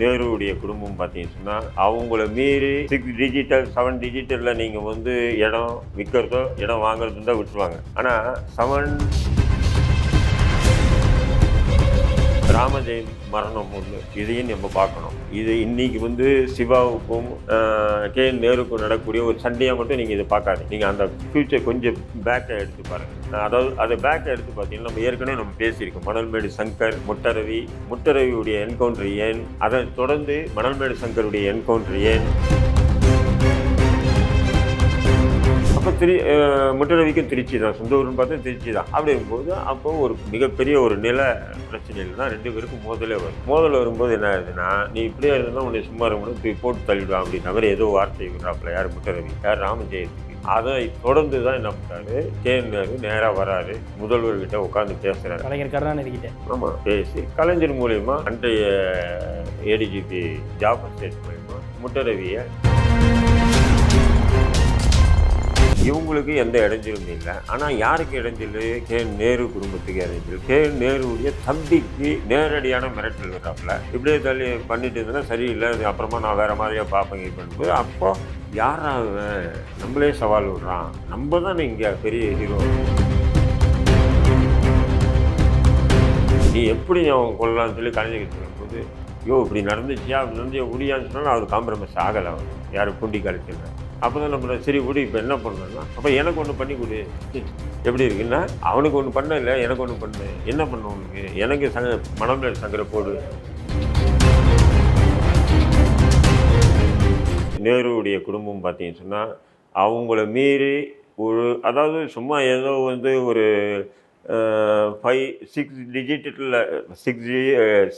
நேருடைய குடும்பம் பார்த்தீங்கன்னு சொன்னால் அவங்கள மீறி சிக்ஸ் டிஜிட்டல் செவன் டிஜிட்டலில் நீங்கள் வந்து இடம் விற்கிறதோ இடம் வாங்குறதுன்னு தான் விட்டுருவாங்க. ஆனால் செவன் ராமஜெயம் மரணம் ஒன்று இதையும் நம்ம பார்க்கணும். இது இன்னைக்கு வந்து சிவாவுக்கும் கே என் நேருக்கும் நடக்கக்கூடிய ஒரு சண்டையாக மட்டும் நீங்கள் இதை பார்க்காது நீங்கள் அந்த ஃபியூச்சர் கொஞ்சம் பேக்கை எடுத்து பாருங்கள் அதாவது அதை பேக்கை எடுத்து பார்த்தீங்கன்னா நம்ம ஏற்கனவே நம்ம பேசியிருக்கோம். மணல்மேடு சங்கர் முட்டரவி முட்டரவியுடைய என்கவுண்டர் ஏன்? அதை தொடர்ந்து மணல்மேடு சங்கருடைய என்கவுண்டர் ஏன்? அப்போ திரு அஹ், முட்டரவிக்கும் திருச்சி தான். சொந்த ஊர்னு பார்த்தா திருச்சி தான். அப்படிங்கும்போது அப்போ ஒரு மிகப்பெரிய ஒரு நில பிரச்சனையில் தான் ரெண்டு பேருக்கும் மோதலே வரும். மோதல் வரும்போது என்ன ஆகுதுன்னா நீ இப்படியே இருந்தால் உன்னை சும்மா இருக்கணும் தூக்கி போட்டு தள்ளிடுவான் அப்படின்ற மாதிரி ஏதோ வார்த்தை விடுறாப்புல யார் முட்டரவி யார் ராமஜெயத்துக்கு. அதை தொடர்ந்து தான் என்ன பண்ணுறாரு கே நேரு நேராக வராரு முதல்வர்கிட்ட உட்காந்து பேசுகிறாரு கலைஞர் கருணாநிதி கிட்ட ஆமாம் பேசி கலைஞர் மூலயமா அன்றைய ஏடிஜிபி ஜாஃபர் சேட் மூலயமா முட்டரவியை இவங்களுக்கு எந்த இடைஞ்சலும் இல்லை. ஆனால் யாருக்கு இடைஞ்சல்? கே. நேரு குடும்பத்துக்கு இடைஞ்சல். கே. நேருடைய தம்பிக்கு நேரடியான மிரட்டல் இருக்காப்புல இப்படியே தள்ளி பண்ணிட்டு இருந்தேன்னா சரியில்லை. அப்புறமா நான் வேற மாதிரியாக பார்ப்பேன் பண்ணும்போது அப்போ யாராவது நம்மளே சவால் விடுறான். நம்ம தானே இங்கே பெரிய ஹீரோ நீ எப்படி அவன் கொள்ளலாம்னு சொல்லி கலைஞர் சொல்லும்போது ஐயோ இப்படி நடந்துச்சியா? அப்படி நடந்து முடியான்னு சொன்னால் அவர் காம்ப்ரமைஸ் ஆகலை. அவர் யாரும் பூண்டி கழிச்சிடுறேன் அப்போ தான் நம்ம சரி விடு இப்போ என்ன பண்ணணும்னா அப்போ எனக்கு ஒன்று பண்ணி கொடு. எப்படி இருக்குன்னா அவனுக்கு ஒன்று பண்ண இல்லை எனக்கு ஒன்று பண்ணு. என்ன பண்ண உனக்கு? எனக்கு சங்க மணமேல் சங்கரை போடு. நேருவுடைய குடும்பம் பார்த்தீங்கன்னு சொன்னால் அவங்கள மீறி ஒரு அதாவது சும்மா ஏதோ வந்து ஒரு ஃபைவ் சிக்ஸ் டிஜிட்டலில் சிக்ஸ்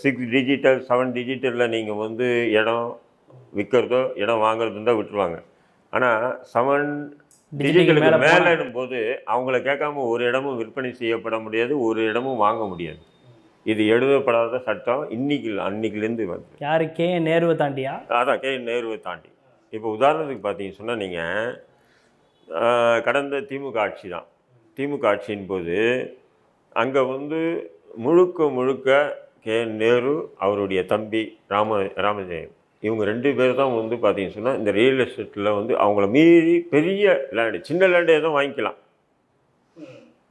சிக்ஸ் டிஜிட்டல் செவன் டிஜிட்டலில் நீங்கள் வந்து இடம் விற்கிறதோ இடம் வாங்குறதோ தான் விட்டுருவாங்க. ஆனால் செவன் டிஜிட்டலுக்கு மேல போது அவங்கள கேட்காம ஒரு இடமும் விற்பனை செய்யப்பட முடியாது ஒரு இடமும் வாங்க முடியாது. இது எழுதப்படாத சட்டம். இன்னைக்கு அன்னைக்குலேருந்து வந்து யாரு? கே. என். நேருவை தாண்டியா? அதான் கே. நேருவை தாண்டி. இப்போ உதாரணத்துக்கு பார்த்தீங்க சொன்னால் நீங்கள் கடந்த திமுக ஆட்சி தான். திமுக ஆட்சியின் போது அங்கே வந்து முழுக்க முழுக்க கே. நேரு அவருடைய தம்பி ராம ராமஜெயம். இவங்க ரெண்டு பேர் தான் வந்து பார்த்தீங்கன்னு சொன்னால் இந்த ரியல் எஸ்டேட்டில் வந்து அவங்கள மீறி பெரிய லேண்டு சின்ன லேண்டு எதுவும் வாங்கிக்கலாம்.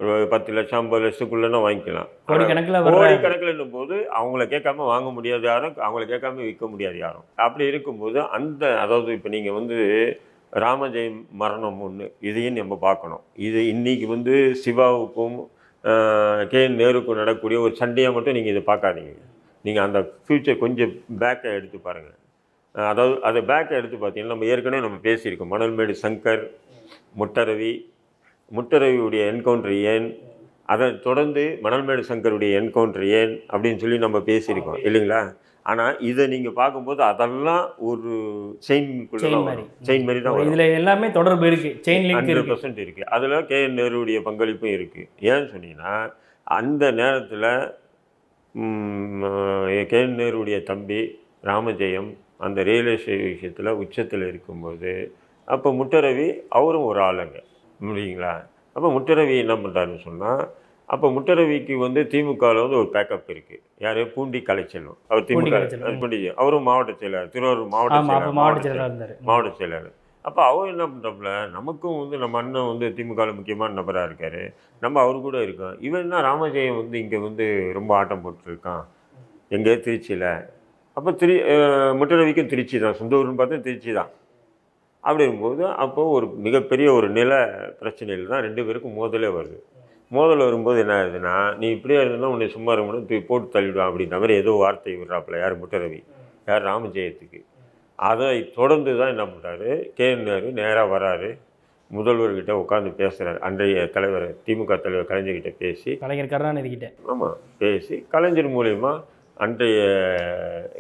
ஒரு பத்து லட்சம் ஐம்பது லட்சத்துக்குள்ளேனா வாங்கிக்கலாம். கோடிக்கணக்குல கோடி வர்ற கணக்கில் போது அவங்கள கேட்காம வாங்க முடியாது யாரும் அவங்கள கேட்காம விற்க முடியாது யாரும். அப்படி இருக்கும்போது அந்த அதாவது இப்போ நீங்கள் வந்து ராமஜெயம் மரணம் ஒன்று இதையும் நம்ம பார்க்கணும். இது இன்னைக்கு வந்து சிவாவுக்கும் கே என் நேருக்கும் நடக்கக்கூடிய ஒரு சண்டையாக மட்டும் நீங்கள் இதை பார்க்காதீங்க. நீங்கள் அந்த ஃப்யூச்சர் கொஞ்சம் பேக்கை எடுத்து பாருங்கள் அதாவது அதை பேக்கை எடுத்து பார்த்தீங்கன்னா நம்ம ஏற்கனவே நம்ம பேசியிருக்கோம். மணல்மேடு சங்கர் முட்டரவி. முட்டரவியுடைய என்கவுண்டர் ஏன்? அதை தொடர்ந்து மணல்மேடு சங்கருடைய என்கவுண்டர் ஏன்? அப்படின்னு சொல்லி நம்ம பேசியிருக்கோம் இல்லைங்களா? ஆனால் இதை நீங்கள் பார்க்கும்போது அதெல்லாம் ஒரு செயின் Chain மாதிரி. செயின் மாதிரி தான் இதுல எல்லாமே தொடர்பு இருக்கு. செயின் ஹண்ட்ரட் பர்சன்ட் இருக்குது அதில் கே என் நேருடைய பங்களிப்பும் இருக்குது ஏன்னு சொன்னீங்கன்னா அந்த நேரத்தில் கே என் நேருடைய தம்பி ராமஜெயம் அந்த ரியல் எஸ்டேட் விஷயத்தில் உச்சத்தில் இருக்கும்போது அப்போ முட்டரவி அவரும் ஒரு ஆளுங்க. முடியுங்களா அப்போ முட்டரவி என்ன பண்ணுறாருன்னு சொன்னால் அப்போ முட்டரவிக்கு வந்து திமுகவில் வந்து ஒரு பேக்கப் இருக்குது யார்? பூண்டி கலைச்செல்வம் அவர் திமுக. பூண்டி அவரும் மாவட்ட செயலாளர் திருவாரூர் மாவட்ட செயலாளர் மாவட்ட செயலாளர். மாவட்ட செயலாளர். அப்போ அவர் என்ன பண்ணுறாப்புல நமக்கும் வந்து நம்ம அண்ணன் வந்து திமுகவில் முக்கியமான நபராக இருக்கார். நம்ம அவர் கூட இருக்கோம். இவன் என்ன ராமஜெயம் வந்து இங்கே வந்து ரொம்ப ஆட்டம் போட்டுருக்கான். எங்கே? திருச்சியில் அப்போ திரு முட்டரவிக்கும் திருச்சி தான். சொந்த ஊர்னு பார்த்தா திருச்சி தான். அப்படிங்கும்போது அப்போது ஒரு மிகப்பெரிய ஒரு நில பிரச்சனையில் தான் ரெண்டு பேருக்கும் மோதலே வருது. மோதல் வரும்போது என்ன ஆகுதுன்னா நீ இப்படியே இருந்தால் உன்னை சும்மா இருக்கணும் தூக்கி போட்டு தள்ளிடுவான் அப்படின்ற மாதிரி ஏதோ வார்த்தை விடுறாப்புல யார் முட்டரவி யார் ராமஜெயத்துக்கு. அதை தொடர்ந்து தான் என்ன பண்ணுறாரு கே. நேரு நேராக வராரு. முதல்வர்கிட்ட உட்காந்து பேசுகிறார் அன்றைய தலைவர் திமுக தலைவர் கலைஞர்கிட்ட பேசி கலைஞர் கருணாநிதி கிட்ட ஆமாம் பேசி கலைஞர் மூலயமா அன்றைய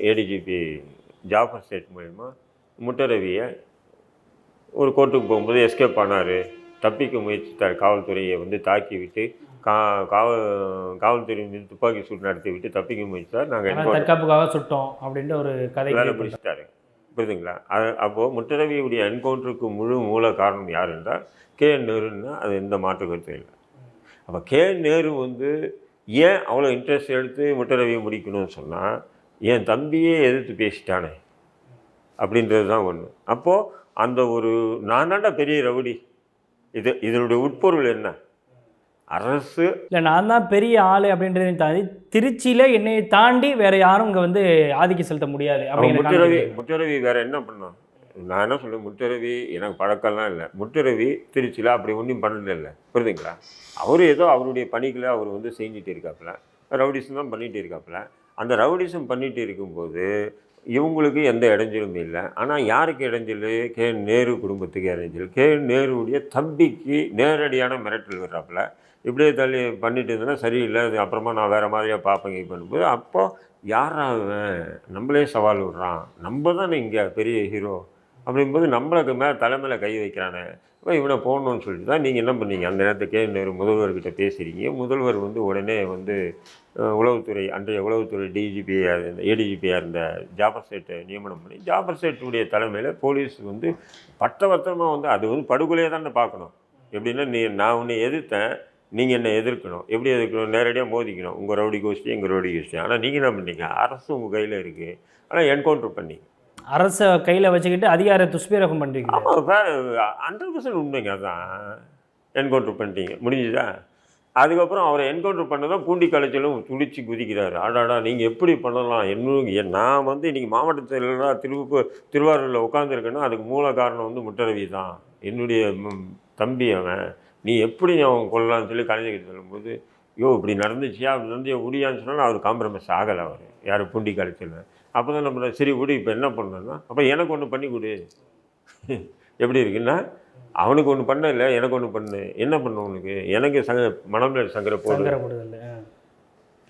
ஏடிஜிபி ஜாஃபர் சேட் மூலயமா முட்டரவியை ஒரு கோர்ட்டுக்கு போகும்போது எஸ்கேப் ஆனார். தப்பிக்க முயற்சித்தார். காவல்துறையை வந்து தாக்கி விட்டு கா காவல் காவல்துறை மீது துப்பாக்கி சூடு நடத்தி விட்டு தப்பிக்க முயற்சித்தார். நாங்கள் தற்காப்புக்காக சுட்டோம் அப்படின்ட்டு ஒரு கதை. முடிச்சிட்டாரு புரியுதுங்களா? அது அப்போது முட்டரவியுடைய என்கவுண்டருக்கு முழு மூல காரணம் யார் என்றால் கே நேருன்னா அது எந்த மாற்று கருத்தும் இல்லை. அப்போ கே நேரு வந்து ஏன் அவ்வளோ இன்ட்ரெஸ்ட் எடுத்து முட்டரவியை முடிக்கணும்னு சொன்னால் என் தம்பியே எதிர்த்து பேசிட்டானே அப்படின்றது தான் ஒன்று அப்போது அந்த ஒரு நான் தாண்டா பெரிய ரவுடி. இது இதனுடைய உட்பொருள் என்ன? அரசு இல்லை நான் தான் பெரிய ஆளு அப்படின்றதையும் தாண்டி திருச்சியில் என்னை தாண்டி வேற யாரும் இங்கே வந்து ஆதிக்கம் செலுத்த முடியாது. அப்படிங்கிற முத்துரவி வேற என்ன பண்ணான் நான் என்ன சொல்கிறேன் முத்துரவி எனக்கு பழக்கம்லாம் இல்லை. முத்துரவி திருச்சியில் அப்படி ஒன்றும் பண்ணல இல்லை. புரியுதுங்களா? அவர் ஏதோ அவருடைய பணிகளை அவர் வந்து செஞ்சுட்டு இருக்காப்புல. ரவுடிசம் தான் பண்ணிட்டு இருக்காப்புல. அந்த ரவுடிசம் பண்ணிட்டு இருக்கும்போது இவங்களுக்கு எந்த இடைஞ்சலும் இல்லை. ஆனால் யாருக்கு இடைஞ்சல்? கே. நேரு குடும்பத்துக்கு இடைஞ்சல். கே. நேருடைய தம்பிக்கு நேரடியான மிரட்டல் வர்றாப்புல இப்படியே தள்ளி பண்ணிட்டு இருந்தேன்னா சரியில்லை அது அப்புறமா நான் வேறு மாதிரியாக பார்ப்பேன் இது பண்ணும்போது அப்போ யாரா அவன் நம்மளே சவால் விடுறான். நம்ம தானே இங்கே பெரிய ஹீரோ அப்படிங்கும்போது நம்மளுக்கு மேலே தலைமையில் கை வைக்கிறானே. இப்போ இவனை போடணும்னு சொல்லிட்டு தான் நீங்கள் என்ன பண்ணீங்க? அந்த நேரத்துக்கே இன்னொரு முதல்வர்கிட்ட பேசுகிறீங்க முதல்வர் வந்து உடனே வந்து உளவுத்துறை அன்றைய உளவுத்துறை டிஜிபியாக இருந்த ஏடிஜிபியாக இருந்த ஜாபர் சேட்டை நியமனம் பண்ணி ஜாபர் சேட்டுடைய தலைமையில் போலீஸ் வந்து பட்டவர்த்தமாக வந்து அது வந்து படுகொலையை தானே பார்க்கணும். எப்படின்னா நீ நான் உன்னை எதிர்த்தேன். நீங்கள் என்னை எதிர்க்கணும். எப்படி எதிர்க்கணும்? நேரடியாக மோதிக்கணும். உங்கள் ரவுடி கோஷ்டி எங்கள் ரவுடி கோஷ்டி. ஆனால் நீங்கள் என்ன பண்ணீங்க? அரசு உங்கள் கையில் இருக்குது ஆனால் என்கவுண்டர் பண்ணி அரசை கையில் வச்சுக்கிட்டு அதிகார துஷ்பிரகம் பண்ணுறீங்க ஆமாம் ஹண்ட்ரட் பர்சன்ட் உண்மைங்க அதான். என்கவுண்டர் பண்ணிட்டீங்க முடிஞ்சுதா? அதுக்கப்புறம் அவரை என்கவுண்டர் பண்ணதான் பூண்டி கலைச்சலும் துடிச்சு குதிக்கிறாரு. ஆடாடா நீங்கள் எப்படி பண்ணலாம்? என்னும் நான் வந்து இன்றைக்கி மாவட்டத்தில் திருப்பு திருவாரூரில் உட்காந்துருக்கேன்னா அதுக்கு மூல காரணம் வந்து முட்டரவி தான். என்னுடைய தம்பி அவன். நீ எப்படி அவன் கொல்லலாம்னு சொல்லி கலைஞர்கிட்ட சொல்லும்போது யோ இப்படி நடந்துச்சியா? அப்படி நடந்து முடியான்னு சொன்னால் அவர் காம்ப்ரமைஸ் ஆகலை அவர். யார் பூண்டி காலேஜில் அப்போ தான் நம்ம சரி விடு இப்போ என்ன பண்ணணும்னா அப்போ எனக்கு ஒன்று பண்ணி கொடு. எப்படி இருக்குன்னா அவனுக்கு ஒன்று பண்ண இல்லை எனக்கு ஒன்று பண்ணு. என்ன பண்ண உனக்கு எனக்கு சங்க மணமேல் சங்கரை போடு சங்கரப்படுதல்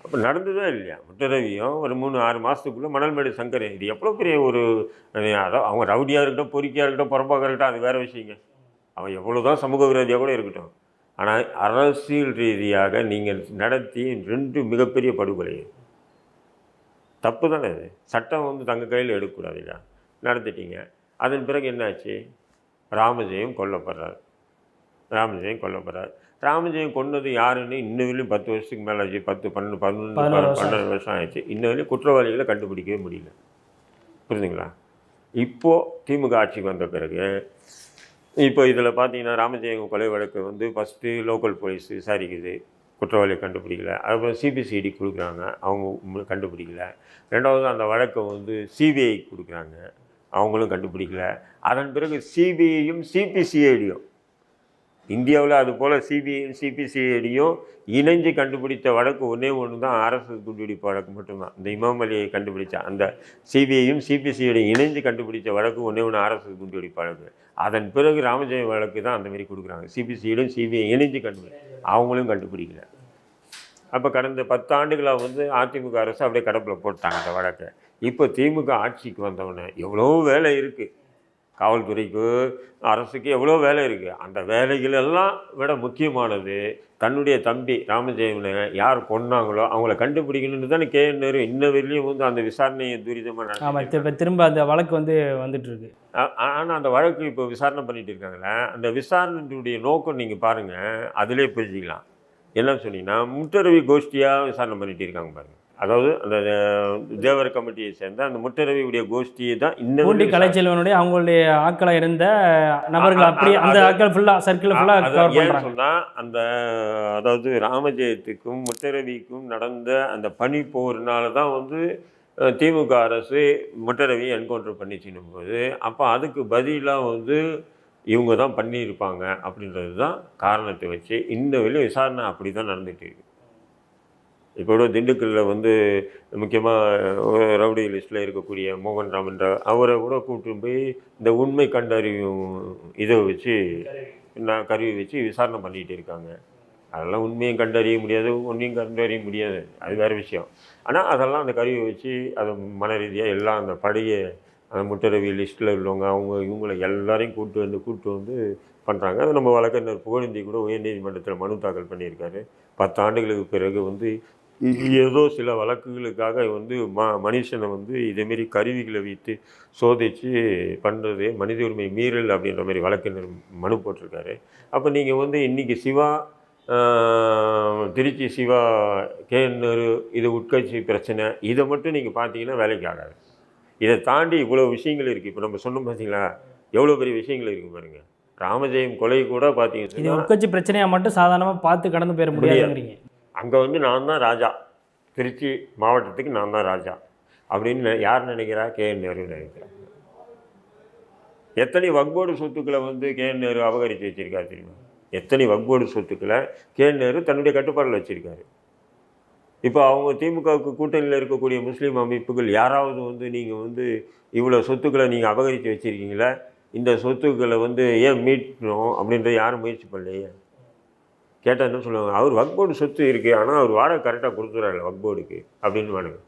அப்போ நடந்ததே இல்லையா? முட்டரவியும் ஒரு மூணு ஆறு மாதத்துக்குள்ளே மணல்மேடு சங்கர் இது எவ்வளோ பெரிய ஒரு அதான் அவங்க ரவுடியாக இருக்கட்டும் பொறுக்கியாக இருக்கட்டும் புறம்பாக இருக்கட்டும் அது வேறு விஷயங்க. அவன் எவ்வளோ தான் சமூக விரோதியாக கூட இருக்கட்டும். ஆனால் அரசியல் ரீதியாக நீங்கள் நடத்தி ரெண்டு மிகப்பெரிய படுகொலை தப்பு தானே அது சட்டம் வந்து தங்க கையில் எடுக்கக்கூடாது இல்லையா? நடத்திட்டீங்க அதன் பிறகு என்னாச்சு? ராமஜெயம் கொல்லப்படுறார். ராமஜெயம் கொல்லப்படுறார். ராமஜெயம் கொன்னது யாருன்னு இன்ன வரையும் பத்து வருஷத்துக்கு மேலே ஆச்சு. பத்து பன்னெண்டு வருஷம் பன்னெண்டு வருஷம் ஆயிடுச்சு. இன்ன வரையும் குற்றவாளிகளை கண்டுபிடிக்கவே முடியல. புரியுதுங்களா இப்போது திமுக ஆட்சிக்கு வந்த பிறகு இப்போ இதில் பார்த்தீங்கன்னா ராமஜெயம் கொலை வழக்கு வந்து ஃபஸ்ட்டு லோக்கல் போலீஸ் விசாரிக்குது. குற்றவாளியை கண்டுபிடிக்கல. அதுக்கப்புறம் சிபிசிஐடி கொடுக்குறாங்க. அவங்க கண்டுபிடிக்கல. ரெண்டாவது அந்த வழக்கை வந்து சிபிஐ கொடுக்குறாங்க. அவங்களும் கண்டுபிடிக்கல. அதன் பிறகு சிபிஐயும் சிபிசிஐடியும் இந்தியாவில் அது போல் சிபிஐ சிபிசிஐடியும் இணைஞ்சு கண்டுபிடித்த வழக்கு ஒன்றே ஒன்று தான் அரசு குண்டுவெடிப்பு வழக்கு மட்டும்தான். இந்த இமாம் அலியை கண்டுபிடிச்ச அந்த சிபிஐயும் சிபிசிஐடியும் இணைஞ்சு கண்டுபிடித்த வழக்கு ஒன்றே ஒன்று அரசு குண்டுவெடிப்பு வழக்கு. அதன் பிறகு ராமஜெயம் வழக்கு தான் அந்தமாரி கொடுக்குறாங்க. சிபிசியிடும் சிபிஐ இணைஞ்சு கண்டுபிடி அவங்களும் கண்டுபிடிக்கல. அப்போ கடந்த பத்தாண்டுகளாக வந்து அதிமுக அரசு அப்படியே கடப்பில் போட்டாங்க அந்த வழக்கை. இப்போ திமுக ஆட்சிக்கு வந்தவொடனே எவ்வளோ வேலை இருக்குது காவல்துறைக்கு அரசுக்கு எவ்வளோ வேலை இருக்குது அந்த வேலைகள் எல்லாம் விட முக்கியமானது தன்னுடைய தம்பி ராமஜெயவனை யார் கொன்னாங்களோ அவங்கள கண்டுபிடிக்கணும்னு தானே கே. நேரு இன்ன வரையிலையும் வந்து அந்த விசாரணையை துரிதமாக ஆமாம் இப்போ திரும்ப அந்த வழக்கு வந்து வந்துட்டு இருக்கு ஆனால் அந்த வழக்கு இப்போ விசாரணை பண்ணிட்டு இருக்காங்களே அந்த விசாரணையுடைய நோக்கம் நீங்கள் பாருங்கள் அதிலே புரிஞ்சுக்கலாம். என்னன்னு சொன்னீங்கன்னா முட்டரவி கோஷ்டியாக விசாரணை பண்ணிட்டு இருக்காங்க பாருங்க. அதாவது அந்த தேவர் கமிட்டியை சேர்ந்த அந்த முட்டரவியுடைய கோஷ்டியை தான் இன்னும் பூண்டி கலைச்செல்வனுடைய அவங்களுடைய ஆட்களாக இருந்த நபர்கள் அப்படி அந்த ஆட்கள் ஃபுல்லாக சர்க்கிள் ஃபுல்லாக ஏன்னு பண்ணுறாங்க சொன்னா அந்த அதாவது ராமஜெயத்துக்கும் முட்டரவிக்கும் நடந்த அந்த பனி போர்னால தான் வந்து திமுக அரசு முட்டரவி என்கவுண்டர் பண்ணிச்சின்னும் போது அப்போ அதுக்கு பதிலாக வந்து இவங்க தான் பண்ணியிருப்பாங்க அப்படின்றது தான் காரணத்தை வச்சு இந்த வரையும் விசாரணை அப்படி தான் நடந்துகிட்டு இருக்கு. இப்போ கூட திண்டுக்கல்லில் வந்து முக்கியமாக ரவுடி லிஸ்ட்டில் இருக்கக்கூடிய மோகன் ராமன்ற அவரை கூட கூப்பிட்டு போய் இந்த உண்மை கண்டறியும் இதை வச்சு நான் கருவி வச்சு விசாரணை பண்ணிகிட்டு இருக்காங்க. அதெல்லாம் உண்மையும் கண்டறிய முடியாது ஒன்றையும் கண்டறிய முடியாது. அது வேறு விஷயம். ஆனால் அதெல்லாம் அந்த கருவியை வச்சு அதை மன ரீதியாக எல்லாம் அந்த படையை அந்த முட்டரவி லிஸ்ட்டில் உள்ளவங்க அவங்க இவங்களை எல்லாரையும் கூப்பிட்டு வந்து கூப்பிட்டு வந்து பண்ணுறாங்க அது நம்ம வழக்கறிஞர் புகழேந்தி கூட உயர்நீதிமன்றத்தில் மனு தாக்கல் பண்ணியிருக்காரு. பத்து ஆண்டுகளுக்கு பிறகு வந்து ஏதோ சில வழக்குகளுக்காக வந்து ம மனுஷனை வந்து இதேமாரி கருவிகளை வைத்து சோதித்து பண்ணுறது மனித உரிமை மீறல் அப்படின்ற மாதிரி வழக்கறிஞர் மனு போட்டிருக்காரு. அப்போ நீங்கள் வந்து இன்றைக்கி சிவா திருச்சி சிவா கேன்னூர் இது உட்கட்சி பிரச்சனை இதை மட்டும் நீங்கள் பார்த்தீங்கன்னா வேலைக்கு ஆகாது. இதை தாண்டி இவ்வளோ விஷயங்கள் இருக்குது இப்போ நம்ம சொன்னோம் பார்த்தீங்களா எவ்வளோ பெரிய விஷயங்கள் இருக்குது பாருங்க. ராமஜெயம் கொலை கூட பார்த்தீங்கன்னா உட்கட்சி பிரச்சனையா மட்டும் சாதாரணமாக பார்த்து கடந்து போயிட முடியாதுங்கிறீங்க. அங்கே வந்து நான் தான் ராஜா. திருச்சி மாவட்டத்துக்கு நான் தான் ராஜா. அப்படின்னு யார் நினைக்கிறா? கே. என். நேரு நினைக்கிறா. எத்தனை வக்போர்டு சொத்துக்களை வந்து கே. என். நேரு அபகரித்து வச்சுருக்காரு தெரியுமா? எத்தனை வக்போர்டு சொத்துக்களை கே. என். நேரு தன்னுடைய கட்டுப்பாடில் வச்சிருக்காரு. இப்போ அவங்க திமுகவுக்கு கூட்டணியில் இருக்கக்கூடிய முஸ்லீம் அமைப்புகள் யாராவது வந்து நீங்கள் வந்து இவ்வளோ சொத்துக்களை நீங்கள் அபகரித்து வச்சிருக்கீங்களா இந்த சொத்துக்களை வந்து ஏன் மீட்கணும் அப்படின்றத யாரும் முயற்சி பண்ணலையே? கேட்டால் என்ன சொல்லுவாங்க அவர் வக்போர்டு சொத்து இருக்குது ஆனால் அவர் வாடகை கரெக்டாக கொடுத்துறாரு வக்போர்டுக்கு அப்படின்னு வானுங்க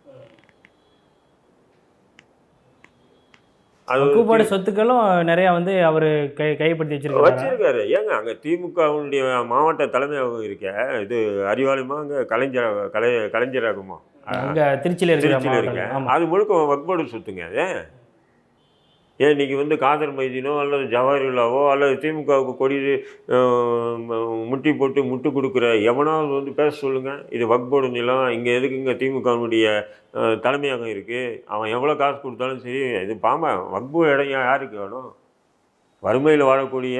அது வக்குப்பாடு சொத்துக்களும் நிறைய வந்து அவர் கை கைப்படுத்தி வச்சிருக்காரு. வச்சிருக்காரு. ஏங்க அங்கே திமுகவுடைய மாவட்ட தலைமையகம் இருக்க இது அறிவாலயமா அங்கே கலைஞர் கலை கலைஞரகமா? அங்க திருச்சியில இருக்கிற திருச்சியில் இருக்க. மாவட்டம். ஆமா. அது முழுக்க வக்போர்டு சொத்துங்க அது ஏன் இன்னைக்கு வந்து காதர் மைதீனோ அல்லது ஜவஹர்லாவோ அல்லது திமுகவுக்கு கொடி முட்டி போட்டு முட்டு கொடுக்குற எவனாவது வந்து பேச சொல்லுங்கள் இது வக்போர்டு நிலம் இங்கே எதுக்கு இங்கே திமுகவுடைய தலைமையகம் இருக்குது அவன் எவ்வளோ காசு கொடுத்தாலும் சரி இது பாம்பா வக்பு இடம் யாருக்கு வேணும்? வறுமையில் வாழக்கூடிய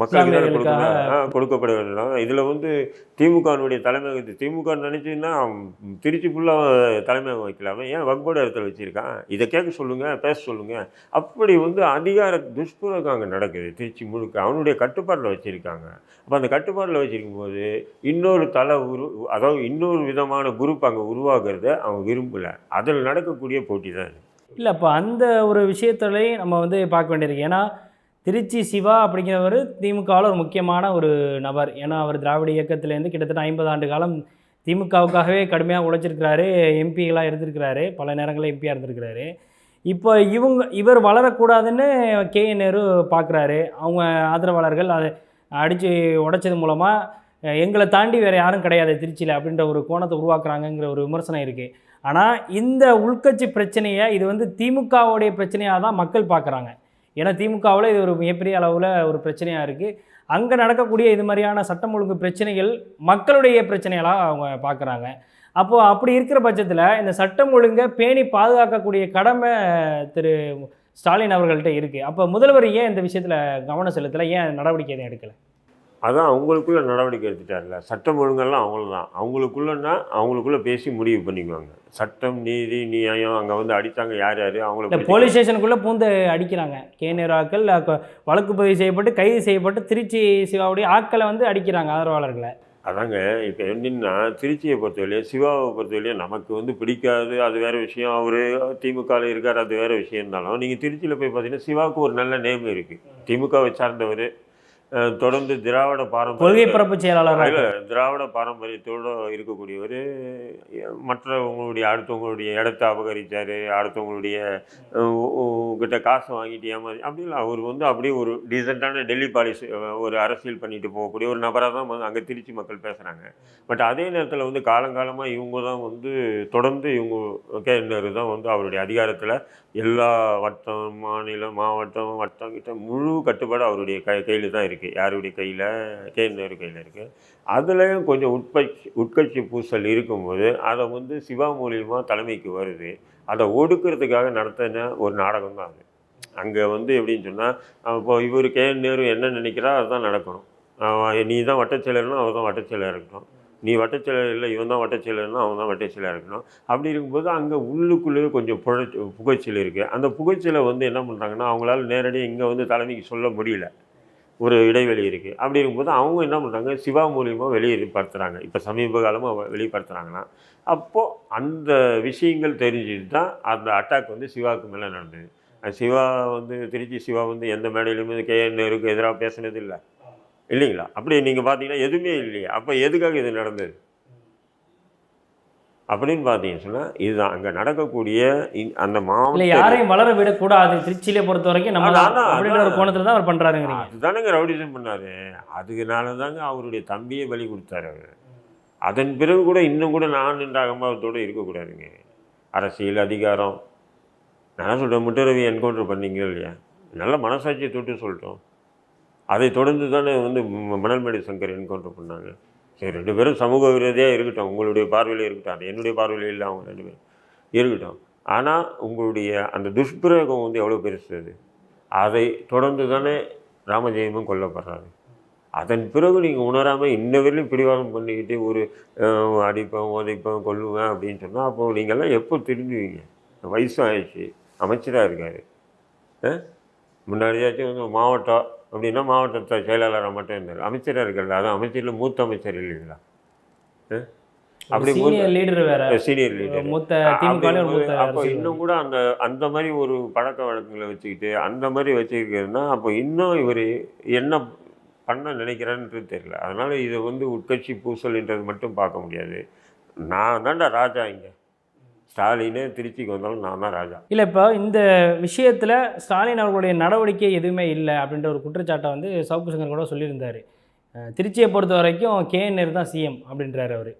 மக்களுக்கு தானே கொடுக்க இஸ்லாமியர்களுக்காக. கொடுக்கப்பட வேண்டும். இதில் வந்து திமுகனுடைய தலைமையகத்தை திமுக நினச்சின்னா திருச்சி ஃபுல்லாக தலைமையகம் வைக்கலாமே. ஏன் வக்போர்டு இடத்துல வச்சுருக்கான்? இதை கேட்க சொல்லுங்கள் பேச சொல்லுங்கள் அப்படி வந்து அதிகார துஷ்பிரயோகம் அங்கே நடக்குது திருச்சி முழுக்க. அவனுடைய கட்டுப்பாட்டில் வச்சுருக்காங்க. அப்போ அந்த கட்டுப்பாட்டில் வச்சிருக்கும் போது இன்னொரு தலை உரு அதாவது இன்னொரு விதமான குரூப் அங்கே உருவாக்குறத அவன் விரும்பலை. அதில் நடக்கக்கூடிய போட்டி தான். இல்லை அப்போ அந்த ஒரு விஷயத்துலையும் நம்ம வந்து பார்க்க வேண்டியிருக்கு. ஏன்னா திருச்சி சிவா அப்படிங்கிறவர் திமுகவில் ஒரு முக்கியமான ஒரு நபர். ஏன்னா அவர் திராவிட இயக்கத்திலேருந்து கிட்டத்தட்ட ஐம்பது ஆண்டு காலம் திமுகவுக்காகவே கடுமையாக உழைச்சிருக்கிறாரு. எம்பிகளாக இருந்திருக்கிறாரு. பல நேரங்களில் எம்பியாக இருந்திருக்கிறாரு. இப்போ இவங்க இவர் வளரக்கூடாதுன்னு கே. நேரு பார்க்குறாரு அவங்க ஆதரவாளர்கள் அதை அடித்து உடைச்சது மூலமாக எங்களை தாண்டி வேறு யாரும் கிடையாது திருச்சியில் அப்படின்ற ஒரு கோணத்தை உருவாக்குறாங்கங்கிற ஒரு விமர்சனம் இருக்குது ஆனால் இந்த உள்கட்சி பிரச்சனையை இது வந்து திமுகவுடைய பிரச்சனையாக தான் மக்கள் பார்க்குறாங்க ஏன்னா திமுகவில் இது ஒரு மிகப்பெரிய அளவில் ஒரு பிரச்சனையாக இருக்குது அங்கே நடக்கக்கூடிய இது மாதிரியான சட்டம் ஒழுங்கு பிரச்சனைகள் மக்களுடைய பிரச்சனைகளாக அவங்க பார்க்குறாங்க அப்போது அப்படி இருக்கிற பட்சத்தில் இந்த சட்டம் ஒழுங்கை பேணி பாதுகாக்கக்கூடிய கடமை திரு ஸ்டாலின் அவர்கள்ட்ட இருக்குது அப்போ முதல்வர் ஏன் இந்த விஷயத்தில் கவனம் செலுத்தலை? ஏன் நடவடிக்கை எதுவும் எடுக்கலை? அதான் அவங்களுக்குள்ள நடவடிக்கை எடுத்துட்டார்ல. சட்டம் ஒழுங்கெல்லாம் அவங்களும் தான் அவங்களுக்குள்ளன்னா அவங்களுக்குள்ள பேசி முடிவு பண்ணிக்குவாங்க. சட்டம் நீதி நியாயம் அங்கே வந்து அடித்தாங்க யார் யார்? அவங்கள பத்தி- போலீஸ் ஸ்டேஷனுக்குள்ளே பூந்து அடிக்கிறாங்க. கேநேராக்கள் வழக்கு பதிவு செய்யப்பட்டு கைது செய்யப்பட்டு திருச்சி சிவாவுடைய ஆட்களை வந்து அடிக்கிறாங்க ஆதரவாளர்களை. அதாங்க இப்போ எப்படின்னா திருச்சியை பொறுத்தவரையும் சிவாவை பொறுத்தவரையும் நமக்கு வந்து பிடிக்காது. அது வேற விஷயம். அவர் திமுகவில் இருக்கார். அது வேற விஷயம் இருந்தாலும் நீங்கள் திருச்சியில் போய் பார்த்தீங்கன்னா சிவாவுக்கு ஒரு நல்ல நேம் இருக்குது திமுகவை சார்ந்தவர். தொடர்ந்து திராவிட கொள்கை பாரம்பரிய பரப்பு செயலாளராக இல்ல, திராவிட பாரம்பரியத்தோடு இருக்கக்கூடியவர் மற்றவங்களுடைய அடுத்தவங்களுடைய இடத்த அபகரித்தார் அடுத்தவங்களுடைய கிட்ட காசு வாங்கிட்டு ஏமாறி அப்படி இல்லை அவர் வந்து அப்படியே ஒரு டீசெண்டான டெல்லி பாலிசி ஒரு அரசியல் பண்ணிட்டு போகக்கூடிய ஒரு நபராக தான் வந்து அங்கே திருச்சி மக்கள் பேசுகிறாங்க பட் அதே நேரத்தில் வந்து காலங்காலமாக இவங்க தான் வந்து தொடர்ந்து இவங்க கேண்டர் தான் வந்து அவருடைய அதிகாரத்தில் எல்லா வட்டம் மாநிலம் மாவட்டம் வட்டம் கிட்ட முழு கட்டுப்பாடு அவருடைய கை கையில் தான் இருக்குது யாருடைய கையில்? கேண்டர் கையில் இருக்குது அதுலேயும் கொஞ்சம் உட்பட்சி உட்கட்சி பூசல் இருக்கும்போது அதை வந்து சிவா மூலியமாக தலைமைக்கு வருது. அதை ஒடுக்கிறதுக்காக நடத்தின ஒரு நாடகம் தான் அது. அங்கே வந்து எப்படின்னு சொன்னால் இப்போ இவர் கே. நேரு என்ன நினைக்கிறா அதுதான் நடக்கணும். நீ தான் வட்டச்செயலர்னா அவர் தான் வட்டச்செயலர் இருக்கணும் நீ வட்டச்செயலர் இல்லை இவன் தான் வட்டச்செயலர்னா அவன் தான் வட்டச்செயலாக இருக்கணும் அப்படி இருக்கும்போது அங்கே உள்ளுக்குள்ளேயே கொஞ்சம் புழ புகைச்சல் இருக்குது அந்த புகைச்சலை வந்து என்ன பண்ணுறாங்கன்னா அவங்களால நேரடியாக இங்கே வந்து தலைமைக்கு சொல்ல முடியல. ஒரு இடைவெளி இருக்குது அப்படி இருக்கும்போது அவங்க என்ன பண்ணுறாங்க சிவா மூலியமாக வெளிப்படுத்துகிறாங்க இப்போ சமீப காலமாக வெளிப்படுத்துகிறாங்கன்னா அப்போது அந்த விஷயங்கள் தெரிஞ்சுட்டு தான் அந்த அட்டாக் வந்து சிவாவுக்கு மேலே நடந்தது. சிவா வந்து திருச்சி சிவா வந்து எந்த மேடையிலுமே கேஎன் நேருக்கு எதிராக பேசுனது இல்லை. இல்லைங்களா? அப்படி நீங்கள் பார்த்தீங்கன்னா எதுவுமே இல்லையா. அப்போ எதுக்காக இது நடந்தது? அப்படின்னு பார்த்தீங்கன்னு சொன்னால் இதுதான். அங்கே நடக்கக்கூடிய அந்த மாவட்ட யாரையும் வளர விடக்கூடாது. திருச்சியிலே பொறுத்த வரைக்கும் நம்ம அப்படின்ற ஒரு. கோணத்தில் தான் அவர் பண்ணுறாருங்கிறீங்க அதுதானங்க ரவுடிசம் பண்ணாரு. அதுக்குனால தாங்க அவருடைய தம்பியை பலி கொடுத்தாரு அவர். அதன் பிறகு கூட இன்னும் கூட நான் என்ற அகம்பாவத்தோடு இருக்கக்கூடாதுங்க. அரசியல் அதிகாரம். நான் சொல்கிறேன் முட்டரவி என்கவுண்டர் பண்ணீங்க இல்லையா? நல்ல மனசாட்சியை தொட்டு சொல்லிட்டோம் அதை தொடர்ந்து தானே வந்து மணல்மேடு சங்கர் என்கவுண்டர் பண்ணாங்க. சரி ரெண்டு பேரும் சமூக விரோதியாக இருக்கட்டும். உங்களுடைய பார்வையில் இருக்கட்டும். அது என்னுடைய பார்வையில் இல்லை அவங்க ரெண்டு பேரும் இருக்கட்டும். ஆனால் உங்களுடைய அந்த துஷ்பிரயோகம் வந்து எவ்வளோ பெருசு அது? அதை தொடர்ந்து தானே ராமஜெயமும் கொல்லப்படுறாரு. அதன் பிறகு நீங்கள் உணராமல் இன்ன வரையிலும் பிடிவாதம் பண்ணிக்கிட்டு ஒரு அடிப்பேன் உதைப்பேன் கொல்லுவேன் அப்படின்னு சொன்னால் அப்போ நீங்கள்லாம் எப்போ திரும்புவீங்க வயசும் ஆயிடுச்சு அமைச்சராக இருக்கார் முன்னாடியாச்சும் வந்து மாவட்டம் அப்படின்னா மாவட்டத்தை செயலாளராக மட்டும் இருந்தார். அமைச்சராக இருக்கிறது அது அமைச்சரில் மூத்த அமைச்சர் இல்லைங்களா? அப்படி சீனியர் லீடர் வேற. சீனியர் லீடர் மூத்த அப்போ இன்னும் கூட அந்த அந்த மாதிரி ஒரு பழக்க வழக்கங்களை வச்சுக்கிட்டு அந்த மாதிரி வச்சுருக்கிறதுனா அப்போ இன்னும் இவர் என்ன பண்ண நினைக்கிறான்றது தெரியல. அதனால் இதை வந்து உட்கட்சி பூசல்ன்றது மட்டும் பார்க்க முடியாது. நான் தான்டா ராஜா இங்கே. ஸ்டாலினே திருச்சிக்கு வந்தாலும் நான் தான் ராஜா. இல்லை இப்போ இந்த விஷயத்தில் ஸ்டாலின் அவர்களுடைய நடவடிக்கை எதுவுமே இல்லை அப்படின்ற ஒரு குற்றச்சாட்டை வந்து சவுக்கு சங்கர் கூட சொல்லியிருந்தார். திருச்சியை பொறுத்த வரைக்கும் கேஎன்ஆர் தான் சிஎம் அப்படின்றாரு அவர்.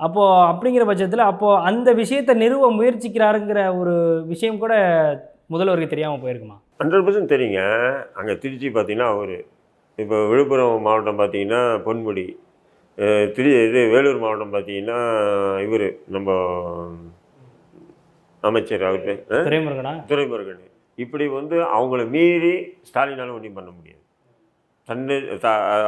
அப்போது அப்படிங்கிற பட்சத்தில் அப்போது அந்த விஷயத்தை நிறுவ முயற்சிக்கிறாருங்கிற ஒரு விஷயம் கூட முதல்வருக்கு தெரியாமல் போயிருக்குமா? ஹண்ட்ரட் பர்சன்ட் தெரியுங்க. அங்கே திருச்சி பார்த்தீங்கன்னா அவர். இப்போ விழுப்புரம் மாவட்டம் பார்த்தீங்கன்னா பொன்முடி. திரு இது வேலூர் மாவட்டம் பார்த்தீங்கன்னா இவர் நம்ம அமைச்சர் அவர்? துரைமுருகனா? துரைமுருகன். இப்படி வந்து அவங்கள மீறி ஸ்டாலினால் ஒன்றும் பண்ண முடியாது. தன்னை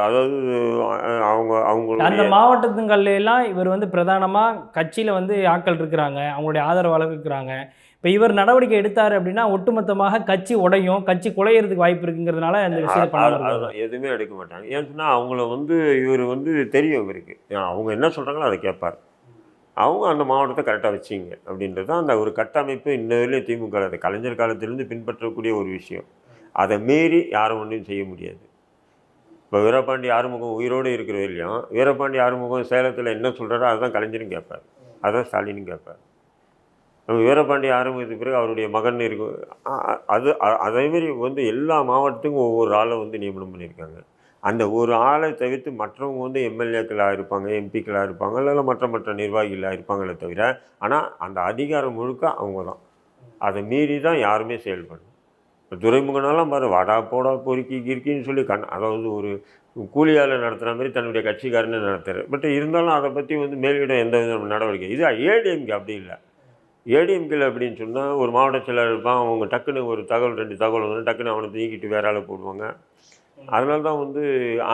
அதாவது அஹ், அவங்க அந்த அவங்களுடைய மாவட்டத்துங்கள்ல எல்லாம் இவர் வந்து பிரதானமாக கட்சியில் வந்து ஆட்கள் இருக்கிறாங்க அவங்களுடைய ஆதரவாளர்கள் இருக்கிறாங்க இப்போ இவர் நடவடிக்கை எடுத்தார் அப்படின்னா ஒட்டுமொத்தமாக கட்சி உடையும் கட்சி குலையறதுக்கு வாய்ப்பு இருக்குங்கிறதுனால இந்த விஷயத்தை எதுவுமே எடுக்க மாட்டாங்க. ஏன்னு சொன்னால் அவங்கள வந்து இவர் வந்து தெரியும் இவருக்கு. அவங்க என்ன சொல்கிறாங்களோ அதை கேட்பார். அவங்க அந்த மாவட்டத்தை கரெக்டாக வச்சிங்க. அப்படின்றது தான் அந்த ஒரு கட்டமைப்பு. இன்ன திமுக அது கலைஞர் காலத்திலேருந்து பின்பற்றக்கூடிய ஒரு விஷயம். அதை மீறி யாரும் ஒன்றும் செய்ய முடியாது. இப்போ வீரபாண்டி ஆறுமுகம் உயிரோடு இருக்கிற வரையிலும் வீரபாண்டி ஆறுமுகம் சேலத்தில் என்ன சொல்கிறாரோ அதுதான் கலைஞரும் கேட்பார். அதுதான் ஸ்டாலினும் கேட்பார். நம்ம வீரபாண்டி ஆரம்பித்த பிறகு அவருடைய மகன் இருக்கும் அது அதேமாரி வந்து எல்லா மாவட்டத்துக்கும் ஒவ்வொரு ஆளை வந்து நியமனம் பண்ணியிருக்காங்க. அந்த ஒரு ஆளை தவிர்த்து மற்றவங்க வந்து எம்எல்ஏக்களாக இருப்பாங்க எம்பிக்களாக இருப்பாங்க இல்லை மற்ற மற்ற நிர்வாகிகளாக இருப்பாங்களே தவிர ஆனால் அந்த அதிகாரம் முழுக்க அவங்க தான். அதை மீறி தான் யாருமே செயல்படும் இப்போ துறைமுகனாலாம் பாரு வாடா போடா பொறுக்கி கிறுக்கின்னு சொல்லி கண் அதாவது ஒரு கூலியால் நடத்துகிற மாதிரி தன்னுடைய கட்சிக்காரன்னு நடத்துகிறார் பட் இருந்தாலும் அதை பற்றி வந்து மேலிடம் எந்த வித நடவடிக்கை இது ஏடிஎம்கே அப்படி இல்லை. ஏடிஎம்கேல அப்படின்னு சொன்னால் ஒரு மாவட்ட செயலாளர் இருப்பான் அவங்க டக்குன்னு ஒரு தகவல் ரெண்டு தகவல் வந்து டக்குன்னு அவனை தூக்கிட்டு வேற ஆளை போடுவாங்க. அதனால தான் வந்து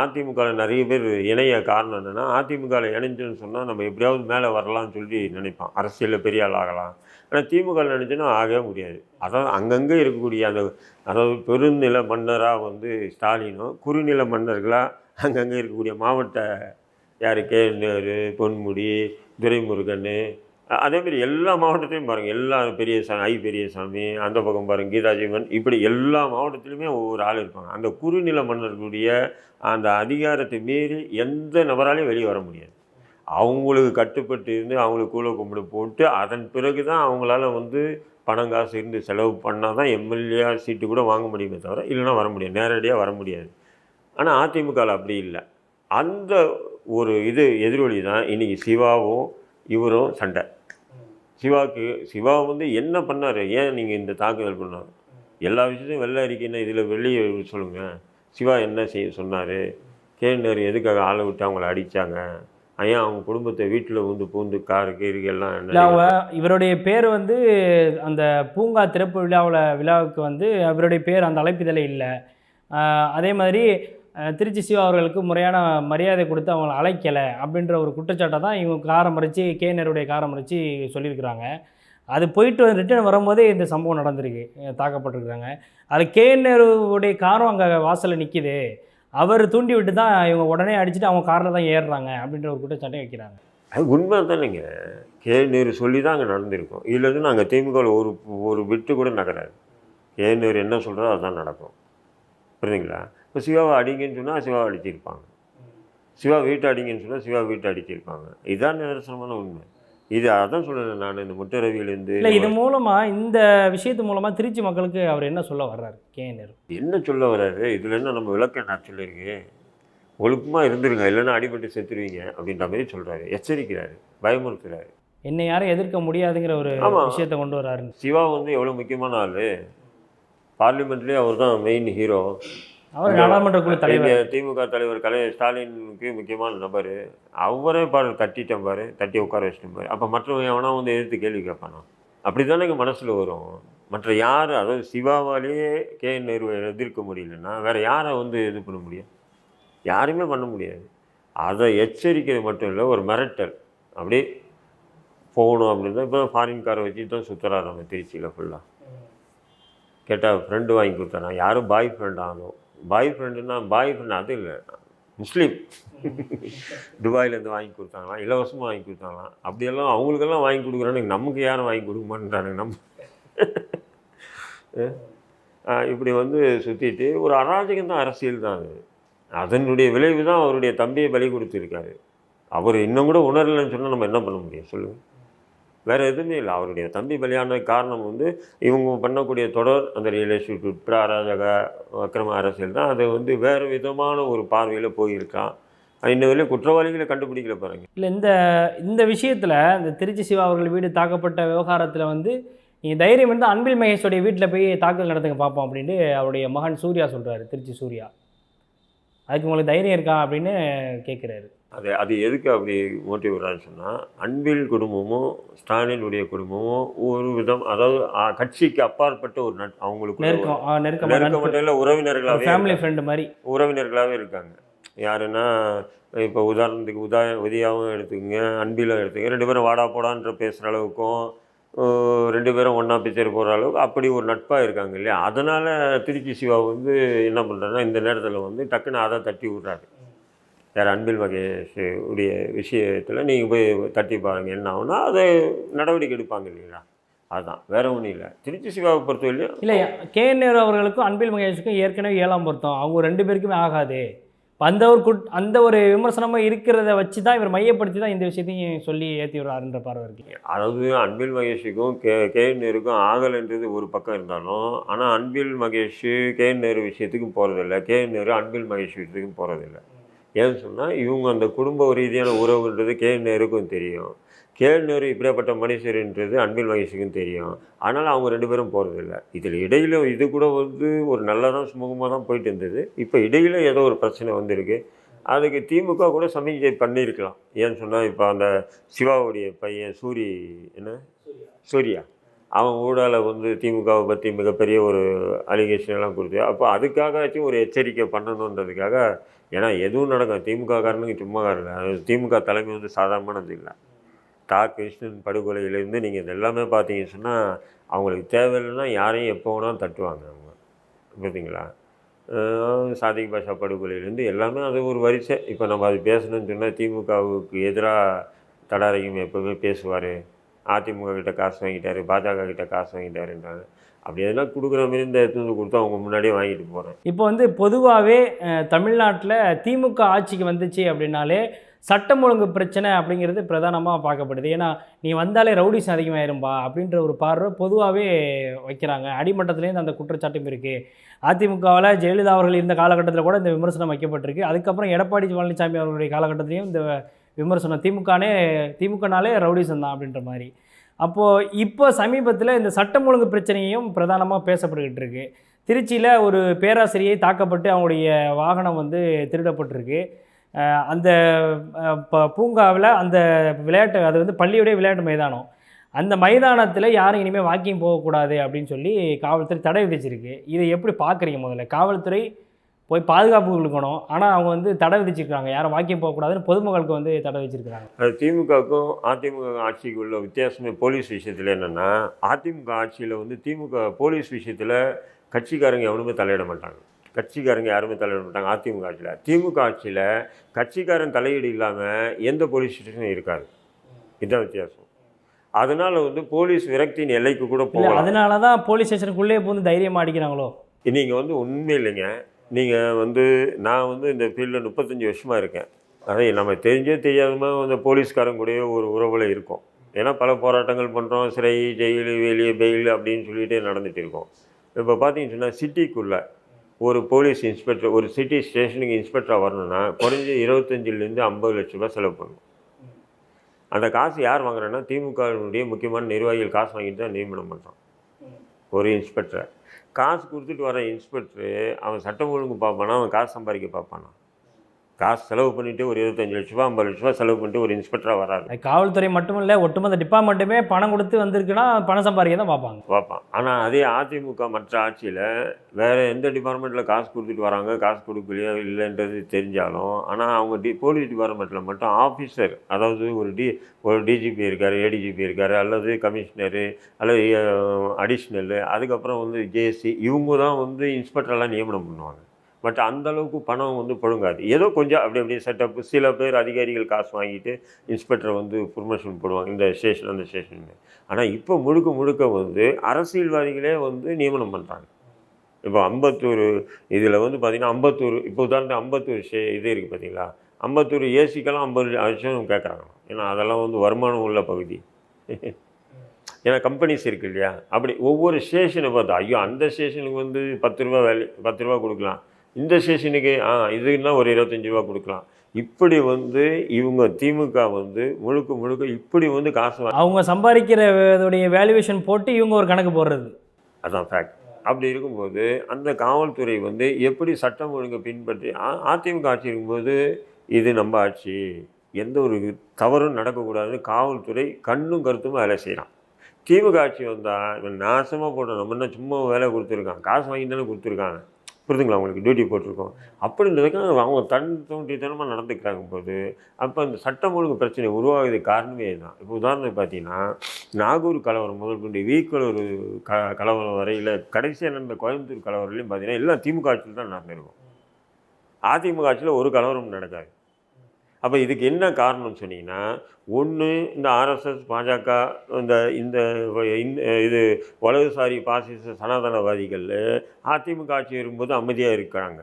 அதிமுகவில் நிறைய பேர் இணைய காரணம் என்னென்னா அதிமுகவில் இணைஞ்சுன்னு சொன்னால் நம்ம எப்படியாவது மேலே வரலாம்னு சொல்லி நினைப்பான் அரசியலில் பெரிய ஆள் ஆகலாம். ஆனால் திமுக நினைச்சுன்னா ஆகவே முடியாது. அதாவது அங்கங்கே இருக்கக்கூடிய அந்த அதாவது பெருநில மன்னராக வந்து ஸ்டாலினும் குறுநில மன்னர்களாக அங்கங்கே இருக்கக்கூடிய மாவட்ட யார்? கே. நேரு பொன்முடி துரைமுருகன் அதேமாரி எல்லா மாவட்டத்திலையும் பாருங்கள் எல்லா பெரிய சாமி ஐ பெரியசாமி அந்த பக்கம் பாருங்கள் கீதாஜீவன் இப்படி எல்லா மாவட்டத்திலுமே ஒவ்வொரு ஆள் இருப்பாங்க. அந்த குறுநில மன்னர்களுடைய அந்த அதிகாரத்தை மீறி எந்த நபராலையும் வெளியே வர முடியாது. அவங்களுக்கு கட்டுப்பட்டு இருந்து அவங்களுக்கு கூழ கும்பிடு போட்டு அதன் பிறகு தான் அவங்களால வந்து பணம் காசு இருந்து செலவு பண்ணால் தான் எம்எல்ஏ சீட்டு கூட வாங்க முடியுமே தவிர இல்லைன்னா வர முடியாது. நேரடியாக வர முடியாது. ஆனால் அதிமுகவில் அப்படி இல்லை. அந்த ஒரு இது எதிரொலி தான் இன்றைக்கி சிவாவும் இவரும் சண்டை. சிவாவுக்கு சிவா வந்து என்ன பண்ணார்? ஏன் நீங்கள் இந்த தாக்குதல் பண்ணார்? எல்லா விஷயத்தையும் வெள்ளை அறிக்கைன்னு இதில் வெளியே சொல்லுங்கள் சிவா என்ன செய்ய சொன்னார்? கேண்டர் எதுக்காக ஆளை விட்டு அவங்கள அடித்தாங்க ஏன் அவங்க குடும்பத்தை வீட்டில் வந்து பூந்து காரு கீரு எல்லாம் இல்லை என்ன அவங்க இவருடைய பேர் வந்து அந்த பூங்கா திறப்பு விழாவில் விழாவுக்கு வந்து அவருடைய பேர் அந்த அழைப்பிதழே இல்லை. அதே மாதிரி திருச்சி சிவா அவர்களுக்கு முறையான மரியாதை கொடுத்து அவங்கள அழைக்கலை அப்படின்ற ஒரு குற்றச்சாட்டை தான் இவங்க காரம் மறித்து கேனருடைய காரம் மறைச்சி சொல்லியிருக்கிறாங்க. அது போயிட்டு ரிட்டர்ன் வரும்போதே இந்த சம்பவம் நடந்திருக்கு. தாக்கப்பட்டிருக்கிறாங்க. அது கேனருடைய காரம் அங்கே வாசலில் நிற்கிது அவர் தூண்டி விட்டு தான் இவங்க உடனே அடிச்சுட்டு அவங்க காரில் தான் ஏறுறாங்க அப்படின்ற ஒரு குற்றச்சாட்டை வைக்கிறாங்க. அது உண்மை தானேங்க. கே நேரு சொல்லி தான் அங்கே நடந்திருக்கும். இல்லைன்னு நாங்கள் திமுகவில் ஒரு ஒரு விட்டு கூட நகராது. கே நேரு என்ன சொல்கிறோ அதுதான் நடக்கும். புரியுதுங்களா? இப்போ சிவாவை அடிங்கன்னு சொன்னால் சிவாவை அடிச்சிருப்பாங்க. சிவா வீட்டை அடிங்கன்னு சொன்னால் சிவா வீட்டை அடிச்சிருப்பாங்க. இதுதான் நிதர்சனமான உண்மை. இது அதான் சொல்கிறேன் நான் இந்த முட்டரவியிலேருந்து இல்லை இது மூலமாக இந்த விஷயத்து மூலமாக திருச்சி மக்களுக்கு அவர் என்ன சொல்ல வர்றாரு? கே நேரு. என்ன சொல்ல வராரு இதில் என்ன நம்ம விளக்கம் நான் சொல்லியிருக்கு ஒழுக்கமாக இருந்துருங்க இல்லைன்னா அடிபட்டு செத்துருவீங்க அப்படின்ற மாதிரி சொல்கிறாரு எச்சரிக்கிறாரு பயமுறுத்துறாரு. என்னை யாரும் எதிர்க்க முடியாதுங்கிற ஒரு. விஷயத்தை கொண்டு வர்றாரு சிவா வந்து எவ்வளோ முக்கியமான ஆள். பார்லிமெண்ட்லேயே அவர் தான் மெயின் ஹீரோ அவர் நாடாளுமன்ற குழு தலைவர். திமுக தலைவர் கலைஞர் ஸ்டாலினுக்கு முக்கியமான நபர். அவரே பாரு தட்டிட்டேன் பாரு தட்டி உட்கார வச்சிட்டேன் பாரு. அப்போ மற்றவங்க எவனா வந்து எதிர்த்து கேள்வி கேட்பானா? அப்படி தானே எங்கள் மனசில் வரும். மற்ற யார் அதாவது சிவாவாலேயே கே என் நேருவை எதிர்க்க முடியலன்னா வேற யாரை வந்து இது பண்ண முடியும்? யாருமே பண்ண முடியாது. அதை எச்சரிக்கிறது மட்டும் இல்லை ஒரு மிரட்டல். அப்படியே போகணும் அப்படின்னு தான் இப்போ ஃபாரின் காரை வச்சு தான் சுற்றுறாரு நம்ம திருச்சியில் ஃபுல்லாக கேட்டால் ஃப்ரெண்டு வாங்கி கொடுத்தானா யாரும் பாய் ஃப்ரெண்ட் ஆகணும் பாய் ஃப்ரெண்டுன்னா பாய் ஃப்ரெண்ட் அது இல்லை. முஸ்லீம். துபாயிலேருந்து வாங்கி கொடுத்தாங்களாம் இலவசமாக வாங்கி கொடுத்தாங்களாம். அப்படியெல்லாம் அவங்களுக்கெல்லாம் வாங்கி கொடுக்குறானுங்க நமக்கு யாரும் வாங்கி கொடுக்க மாட்டேன்றானுங்க நம்ம இப்படி வந்து சுற்றிட்டு ஒரு அராஜகம் தான் அரசியல் தான் அது. அதனுடைய விளைவு தான் அவருடைய தம்பியை பலி கொடுத்துருக்காரு. அவர் இன்னும் கூட உணரலைன்னு சொன்னால் நம்ம என்ன பண்ண முடியும்? சொல்லுங்கள் வேறு எதுவுமே இல்லை. அவருடைய தம்பி பலியான காரணம் வந்து இவங்க பண்ணக்கூடிய தொடர் அந்த ரியல் எஸ்டேட் உட்பட அராஜக அக்கிரம அரசியல் தான். அது வந்து வேறு விதமான ஒரு பார்வையில் போயிருக்கான். இன்ன வரையும் குற்றவாளிகளை கண்டுபிடிக்கல பாருங்க. இல்லை இந்த இந்த விஷயத்தில் இந்த திருச்சி சிவா அவர்கள் வீடு தாக்கப்பட்ட விவகாரத்தில் வந்து நீங்கள் தைரியம் வந்து அன்பில் மகேஷோடைய வீட்டில் போய் தாக்கல் நடத்துங்க பார்ப்போம் அப்படின்ட்டு அவருடைய மகன் சூர்யா சொல்கிறாரு திருச்சி சூர்யா. அதுக்கு உங்களுக்கு தைரியம் இருக்கா அப்படின்னு கேட்குறாரு அது அது எதுக்கு அப்படி மோட்டிவ் வர்றான்னு சொன்னால் அன்பில் குடும்பமும் ஸ்டாலினுடைய குடும்பமும் ஒரு விதம் அதாவது கட்சிக்கு அப்பாற்பட்ட ஒரு நட் அவங்களுக்கு நெருக்கமட்ட உறவினர்களாகவே ஃபேமிலி ஃப்ரெண்டு மாதிரி. உறவினர்களாகவே இருக்காங்க. யாருன்னா இப்போ உதாரணத்துக்கு உதா உதயாவும் எடுத்துக்கங்க அன்பிலும் எடுத்துக்கங்க ரெண்டு பேரும் வாடா போடான்ற பேசுகிற அளவுக்கும் ரெண்டு பேரும் ஒன்றா பிக்சர் போகிற அளவுக்கு அப்படி ஒரு நட்பாக இருக்காங்க இல்லையா? அதனால் திருச்சி சிவா வந்து என்ன பண்ணுறாருன்னா இந்த நேரத்தில் வந்து டக்குன்னு அதை தட்டி விட்றாரு. யார் அன்பில் மகேஷ் உடைய விஷயத்தில் நீங்கள் போய் தட்டி பாருங்க என்ன ஆகும்னா அதை நடவடிக்கை எடுப்பாங்க இல்லைங்களா? அதுதான் வேற ஒன்றும் இல்லை. திருச்சி சிவாவை பொறுத்தவரையிலும் இல்லை கே நேரு அவர்களுக்கும் அன்பில் மகேஷுக்கும் ஏற்கனவே ஏழாம் பொருத்தம். அவங்க ரெண்டு பேருக்குமே ஆகாது. இப்ப அந்த ஒரு குட் அந்த ஒரு விமர்சனமாக இருக்கிறத வச்சு தான் இவர் மையப்படுத்தி தான் இந்த விஷயத்தையும் சொல்லி ஏற்றி விடுறாருன்ற பார்வை இருக்கு அதாவது அன்பில் மகேஷுக்கும் கே கே நேருக்கும் ஆகலைன்றது ஒரு பக்கம் இருந்தாலும் ஆனால் அன்பில் மகேஷ் கே நேரு விஷயத்துக்கும் போகிறதில்ல கே நேரு அன்பில் மகேஷ் விஷயத்துக்கும் போகிறதில்ல ஏன்னு சொன்னால் இவங்க அந்த குடும்ப ரீதியான உறவுன்றது கே தெரியும். கே இப்படியாப்பட்ட மனுஷருன்றது அன்பில் மகேஷுக்கும் தெரியும். ஆனால் அவங்க ரெண்டு பேரும் போகிறதில்ல இதில் இடையில இது கூட வந்து ஒரு நல்லதாக சுமூகமாக தான் போயிட்டு இருந்தது. இப்போ இடையில ஏதோ ஒரு பிரச்சனை வந்திருக்கு. அதுக்கு திமுக கூட சமிஞ்சை பண்ணியிருக்கலாம். ஏன்னு சொன்னால் இப்போ அந்த சிவாவுடைய பையன் சூரி என்ன? சூர்யா. அவன் ஊடால வந்து திமுகவை பற்றி மிகப்பெரிய ஒரு அலிகேஷன் எல்லாம் கொடுத்து அப்போ அதுக்காகச்சும் ஒரு எச்சரிக்கை பண்ணணுன்றதுக்காக ஏன்னா எதுவும் நடக்கும் திமுக காரனுக்கு சும்மா காரணம் அது திமுக தலைமை வந்து சாதாரணமானது இல்லை தா. கிருஷ்ணன் படுகொலையிலேருந்து நீங்கள் இது எல்லாமே பார்த்தீங்கன்னு சொன்னால் அவங்களுக்கு தேவையில்லைன்னா யாரையும் எப்போ வேணாலும் தட்டுவாங்க அவங்க. பார்த்தீங்களா சாதிக் பாஷா படுகொலையிலேருந்து எல்லாமே அது ஒரு வரிசை. இப்போ நம்ம அது பேசணும்னு சொன்னால் திமுகவுக்கு எதிராக தடாரையும் எப்போவுமே பேசுவார். அதிமுக கிட்ட காசு வாங்கிட்டார் பாஜக கிட்ட காசு வாங்கிட்டாருன்றாங்க. அப்படி எதனா கொடுக்குற மாதிரி இந்த எடுத்து வந்து கொடுத்தா அவங்க முன்னாடியே வாங்கிட்டு போகிறேன் இப்போ வந்து பொதுவாகவே தமிழ்நாட்டில் திமுக ஆட்சிக்கு வந்துச்சு அப்படின்னாலே சட்டம் ஒழுங்கு பிரச்சனை அப்படிங்கிறது பிரதானமாக பார்க்கப்படுது. ஏன்னா நீ வந்தாலே ரவுடிஸ் அதிகமாயிரும்பா அப்படின்ற ஒரு பார்வை பொதுவாகவே வைக்கிறாங்க. அடிமட்டத்துலேருந்து அந்த குற்றச்சாட்டும் இருக்குது அதிமுகவில் ஜெயலலிதா அவர்கள் இருந்த காலகட்டத்தில் கூட இந்த விமர்சனம் வைக்கப்பட்டிருக்கு. அதுக்கப்புறம் எடப்பாடி பழனிசாமி அவர்களுடைய காலகட்டத்திலையும் இந்த விமர்சனம். திமுகனே திமுகனாலே ரவுடிசம் தான் அப்படின்ற மாதிரி. அப்போது இப்போ சமீபத்தில் இந்த சட்டம் ஒழுங்கு பிரச்சனையும் பிரதானமாக பேசப்பட்டுக்கிட்டு இருக்கு. திருச்சியில் ஒரு பேராசிரியை தாக்கப்பட்டு அவங்களுடைய வாகனம் வந்து திருடப்பட்டிருக்கு. அந்த ப- பூங்காவில் அந்த விளையாட்டு அது வந்து பள்ளியுடைய விளையாட்டு மைதானம். அந்த மைதானத்தில் யாரும் இனிமேல் வாக்கிங் போகக்கூடாது அப்படின்னு சொல்லி காவல்துறை தடை விதிச்சிருக்கு. இதை எப்படி பார்க்குறீங்க முதல்ல? காவல்துறை போய் பாதுகாப்பு கொடுக்கணும். ஆனால் அவங்க வந்து தடை விதிச்சிருக்காங்க. யாரும் வாக்கிங் போகக்கூடாதுன்னு பொதுமக்களுக்கு வந்து தடை வச்சிருக்காங்க அது திமுகவுக்கும் அதிமுக ஆட்சிக்கு உள்ள வித்தியாசமே போலீஸ் விஷயத்தில் என்னென்னா அதிமுக ஆட்சியில் வந்து திமுக போலீஸ் விஷயத்தில் கட்சிக்காரங்க எவனுமே தலையிட மாட்டாங்க. கட்சிக்காரங்க யாருமே தலையிட மாட்டாங்க அதிமுக ஆட்சியில். திமுக ஆட்சியில் கட்சிக்காரன் தலையீடு இல்லாமல் எந்த போலீஸ் ஸ்டேஷனும் இருக்காது. இதுதான் வித்தியாசம். அதனால் வந்து போலீஸ் விரக்தியின் எல்லைக்கு கூட போகலாம். அதனால தான் போலீஸ் ஸ்டேஷனுக்குள்ளே வந்து தைரியமாக அடிக்கிறாங்களோ? நீங்கள் வந்து உண்மை இல்லைங்க. நீங்கள் வந்து நான் வந்து இந்த ஃபீல்டில் முப்பத்தஞ்சு வருஷமாக இருக்கேன். அதை நம்ம தெரிஞ்சே தெரியாதமா அந்த போலீஸ்காரங்க கூடயே ஒரு உறவில் இருக்கும். ஏன்னா பல போராட்டங்கள் பண்ணுறோம் சிறை ஜெயில் வெளியே பெயில் அப்படின்னு சொல்லிகிட்டே நடந்துட்டு இருக்கோம். இப்போ பார்த்தீங்கன்னு சொன்னால் சிட்டிக்குள்ளே ஒரு போலீஸ் இன்ஸ்பெக்டர் ஒரு சிட்டி ஸ்டேஷனுக்கு இன்ஸ்பெக்டராக வரணும்னா குறைஞ்ச இருபத்தஞ்சிலேருந்து ஐம்பது லட்ச ரூபா செலவு பண்ணும் அந்த காசு யார் வாங்குறேன்னா திமுகவினுடைய முக்கியமான நிர்வாகிகள் காசு வாங்கிட்டு தான் நியமனம் பண்ணுறோம் ஒரு இன்ஸ்பெக்டரை. காசு கொடுத்துட்டு வர இன்ஸ்பெக்டரு அவன் சட்டம் ஒழுங்கு பார்ப்பானா? அவன் காசு சம்பாதிக்க பார்ப்பானா? காசு செலவு பண்ணிட்டு ஒரு இருபத்தஞ்சு லட்ச ரூபா ஐம்பது லட்ச ரூபா செலவு பண்ணிட்டு ஒரு இன்ஸ்பெக்டராக வராரு. காவல்துறை மட்டும் இல்லை ஒட்டுமொத்த டிபார்ட்மெண்ட்டுமே பணம் கொடுத்து வந்திருக்குன்னா பணம் சம்பாதிக்க தான் பார்ப்பாங்க. பார்ப்பான். ஆனால் அதே அதிமுக மற்ற ஆட்சியில் வேறு எந்த டிபார்ட்மெண்ட்டில் காசு கொடுத்துட்டு வராங்க காசு கொடுக்கலையோ இல்லைன்றது தெரிஞ்சாலும் ஆனால் அவங்க டி போலீஸ் டிபார்ட்மெண்ட்டில் மட்டும் ஆஃபீஸர் அதாவது ஒரு டி ஒரு டிஜிபி இருக்கார் ஏடிஜிபி இருக்கார் அல்லது கமிஷனரு அல்லது அடிஷ்னலு அதுக்கப்புறம் வந்து ஜேசி இவங்க தான் வந்து இன்ஸ்பெக்டர்லாம் நியமனம் பண்ணுவாங்க. பட் அந்தளவுக்கு பணம் வந்து புழுங்காது. ஏதோ கொஞ்சம் அப்படி அப்படியே செட்டப் சில பேர் அதிகாரிகள் காசு வாங்கிட்டு இன்ஸ்பெக்டர் வந்து ப்ரொமோஷன் போடுவாங்க இந்த ஸ்டேஷன் அந்த ஸ்டேஷன் ஆனால் இப்போ முழுக்க முழுக்க வந்து அரசியல்வாதிகளே வந்து நியமனம் பண்ணுறாங்க இப்போ அம்பத்தூர் இதில் வந்து பார்த்திங்கன்னா அம்பத்தூர் இப்போ உதாரணத்துக்கு அம்பத்தூர் ஷே இது இருக்குது பார்த்தீங்களா அம்பத்தூர் ஏசிக்கெல்லாம் ஐம்பது லட்சம் கேட்குறாங்க ஏன்னா அதெல்லாம் வந்து வருமானம் உள்ள பகுதி. ஏன்னா கம்பெனிஸ் இருக்கு இல்லையா? அப்படி ஒவ்வொரு ஸ்டேஷனை பார்த்தா ஐயோ அந்த ஸ்டேஷனுக்கு வந்து பத்து ரூபா வேலை பத்து ரூபா கொடுக்கலாம். இந்த ஸ்டேஷனுக்கு ஆ இதுன்னா ஒரு இருபத்தஞ்சி ரூபா கொடுக்கலாம். இப்படி வந்து இவங்க திமுக வந்து முழுக்க முழுக்க இப்படி வந்து காசு அவங்க சம்பாதிக்கிறதுடைய வேல்யூவேஷன் போட்டு இவங்க ஒரு கணக்கு போடுறது. அதான் ஃபேக்ட் அப்படி இருக்கும்போது அந்த காவல்துறை வந்து எப்படி சட்டம் ஒழுங்கை பின்பற்றி அதிமுக ஆட்சி இருக்கும்போது இது நம்ம ஆட்சி. எந்த ஒரு தவறும் நடக்கக்கூடாதுன்னு காவல்துறை கண்ணும் கருத்துமா வேலை செய்கிறான் திமுக ஆட்சி வந்தால் நாசமாக போட்டோம். நம்ம என்ன சும்மா வேலை கொடுத்துருக்கான். காசு வாங்கி தானே கொடுத்துருக்காங்க. புரிதுங்களா அவங்களுக்கு டியூட்டி போட்டிருக்கோம். அப்படின்றதுக்காக அவங்க தன் தோண்டித்தனமாக நடந்துக்கிறாங்க போது அப்போ அந்த சட்டம் ஒழுங்கு பிரச்சனை உருவாகுது காரணமே தான் இப்போ உதாரணத்துக்கு பார்த்தீங்கன்னா நாகூர் கலவரம் முதல் கொண்டு வீக்கலூர் க கலவரம் வரையில் கடைசியாக நடந்த கோயம்புத்தூர் கலவரத்துலையும் பார்த்தீங்கன்னா எல்லாம் திமுக ஆட்சியில் தான் நடந்திருக்கும். அதிமுக ஆட்சியில் ஒரு கலவரம் நடக்காது. அப்போ இதுக்கு என்ன காரணம்னு சொன்னீங்கன்னா ஒன்று இந்த ஆர்எஸ்எஸ் பாஜக இந்த இந்த இந்த இது வலதுசாரி பாசிச சனாதனவாதிகள் அதிமுக ஆட்சி வரும்போது அமைதியாக இருக்கிறாங்க.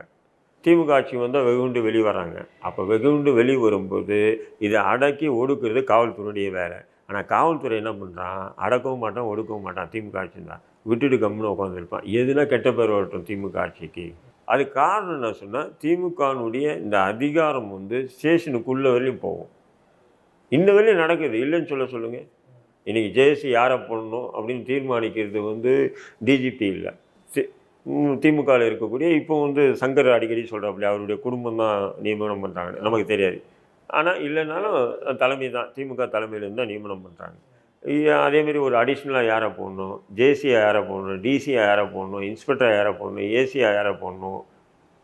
திமுக ஆட்சி வந்தால் வெகுண்டு வெளியே வராங்க. அப்போ வெகுண்டு வெளியே வரும்போது இதை அடக்கி ஒடுக்கிறது காவல்துறையுடைய வேலை. ஆனால் காவல்துறை என்ன பண்ணுறான் அடக்கவும் மாட்டான் ஒடுக்கவும் மாட்டான். திமுக ஆட்சி தான் விட்டுட்டு கம்முன்னு உட்காந்துருப்பான் எதுனா கெட்ட பேர் வரட்டும் திமுக ஆட்சிக்கு. அது காரணம் என்ன சொன்னால் திமுகனுடைய இந்த அதிகாரம் வந்து ஸ்டேஷனுக்குள்ளே வரையும் போகும். இந்த வரையும் நடக்குது. இல்லைன்னு சொல்ல சொல்லுங்கள் இன்றைக்கி ஜெயசி யாரை போடணும் அப்படின்னு தீர்மானிக்கிறது வந்து டிஜிபி இல்லை. திமுகவில் இருக்கக்கூடிய இப்போ வந்து சங்கர் அடிக்கடி சொல்கிறாப்புல அவருடைய குடும்பம் தான் நியமனம் பண்ணுறாங்க நமக்கு தெரியாது. ஆனால் இல்லைனாலும் தலைமை தான் திமுக தலைமையிலேருந்து தான் நியமனம் பண்ணுறாங்க அதேமாரி ஒரு அடிஷ்னலாக யாரை போடணும்? ஜேசியாக யாரை போடணும்? டிசியாக யாரை போடணும்? இன்ஸ்பெக்டராக யாரை போடணும்? ஏசியாக யாரை போடணும்?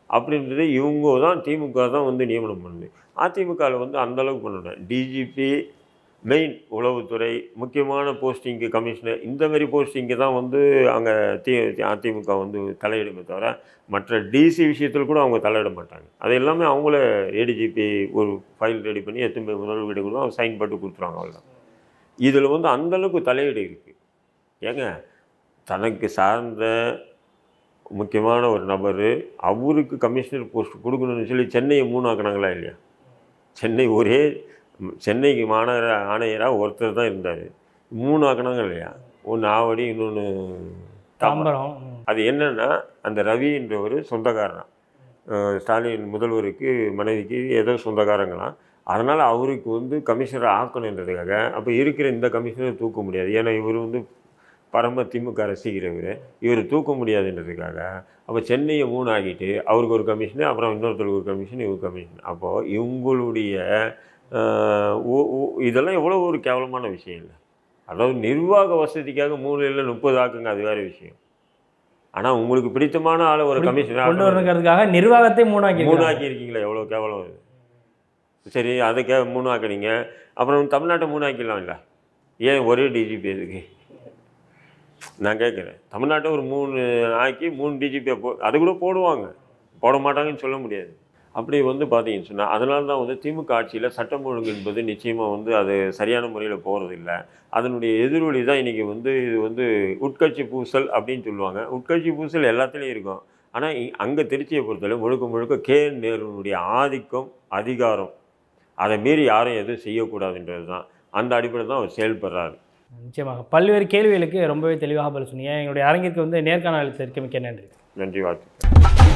அப்படின்றது இவங்க தான் திமுக தான் வந்து நியமனம் பண்ணுது. அதிமுகவில் வந்து அந்தளவுக்கு பண்ணணும் டிஜிபி மெயின் உளவுத்துறை முக்கியமான போஸ்டிங்கு கமிஷனர் இந்தமாரி போஸ்டிங்க்கு போஸ்டிங்கு தான் வந்து அங்கே தி அதிமுக வந்து தலையிடுமே தவிர மற்ற டிசி விஷயத்தில் கூட அவங்க தலையிட மாட்டாங்க. அது எல்லாமே அவங்கள ஏடிஜிபி ஒரு ஃபைல் ரெடி பண்ணி எத்தனை போய் வீடு கொடுத்தோம் அவங்க சைன் போட்டு கொடுத்துருவாங்க அவ்வளோதான் இதில் வந்து அந்தளவுக்கு தலையீடு இருக்குது ஏங்க தனக்கு சார்ந்த முக்கியமான ஒரு நபர் அவருக்கு கமிஷனர் போஸ்ட் கொடுக்கணும்னு சொல்லி சென்னையை மூணாக்குனாங்களா இல்லையா? சென்னை ஒரே சென்னைக்கு மாநகர ஆணையராக ஒருத்தர் தான் இருந்தார். மூணு ஆக்கினாங்க இல்லையா? ஒன்று ஆவடி இன்னொன்று தாம்பரம். அது என்னன்னா அந்த ரவின்றவர் சொந்தக்காரன் ஸ்டாலின் முதல்வருக்கு மனைவிக்கு ஏதோ சொந்தக்காரங்களாம். அதனால் அவருக்கு வந்து கமிஷனர் ஆக்கணுன்றதுக்காக அப்போ இருக்கிற இந்த கமிஷனரை தூக்க முடியாது. ஏன்னா இவர் வந்து பரம திமுக ரசிக்கிறவர் இவர் தூக்க முடியாதுன்றதுக்காக அப்போ சென்னையை மூணு ஆக்கிட்டு அவருக்கு ஒரு கமிஷனு அப்புறம் இன்னொருத்தருக்கு ஒரு கமிஷன் இவர் கமிஷன். அப்போது இவங்களுடைய இதெல்லாம் எவ்வளோ ஒரு கேவலமான விஷயம் இல்லை. அதாவது நிர்வாக வசதிக்காக மூணு இல்லை முப்பது ஆக்குங்க அது வேறு விஷயம். ஆனால் உங்களுக்கு பிடித்தமான ஆளை ஒரு கொண்டு கமிஷனர் வரணுங்கிறதுக்காக நிர்வாகத்தை மூணாக்கி மூணு ஆக்கியிருக்கீங்களா எவ்வளோ கேவலம் சரி அதை கே மூணு ஆக்குனீங்க அப்புறம் தமிழ்நாட்டை மூணு ஆக்கிடலாம் இல்லை ஏன் ஒரே டிஜிபி இதுக்கு நான் கேட்குறேன். தமிழ்நாட்டை ஒரு மூணு ஆக்கி மூணு டிஜிபியை போ அது கூட போடுவாங்க. போட மாட்டாங்கன்னு சொல்ல முடியாது. அப்படி வந்து பார்த்தீங்கன்னு சொன்னால் அதனால தான் வந்து திமுக ஆட்சியில் சட்டம் ஒழுங்கு என்பது நிச்சயமாக வந்து அது சரியான முறையில் போகிறது இல்லை அதனுடைய எதிரொலி தான் இன்றைக்கி வந்து இது வந்து உட்கட்சி பூசல் அப்படின்னு சொல்லுவாங்க. உட்கட்சி பூசல் எல்லாத்துலேயும் இருக்கும். ஆனால் அங்கே திருச்சியை பொறுத்தவரை முழுக்க முழுக்க கே நேருனுடைய ஆதிக்கம் அதிகாரம். அதை மீறி யாரும் எதுவும் செய்யக்கூடாதுன்றது தான் அந்த அடிப்படையில் தான் அவர் செயல்படுறாரு. நிச்சயமாக. பல்வேறு கேள்விகளுக்கு ரொம்பவே தெளிவாக பதில் சொன்னீங்க. எங்களுடைய அரங்கிற்கு வந்து நேர்காணல் அளித்ததற்கு மிக்க நன்றி. நன்றி வாழ்த்து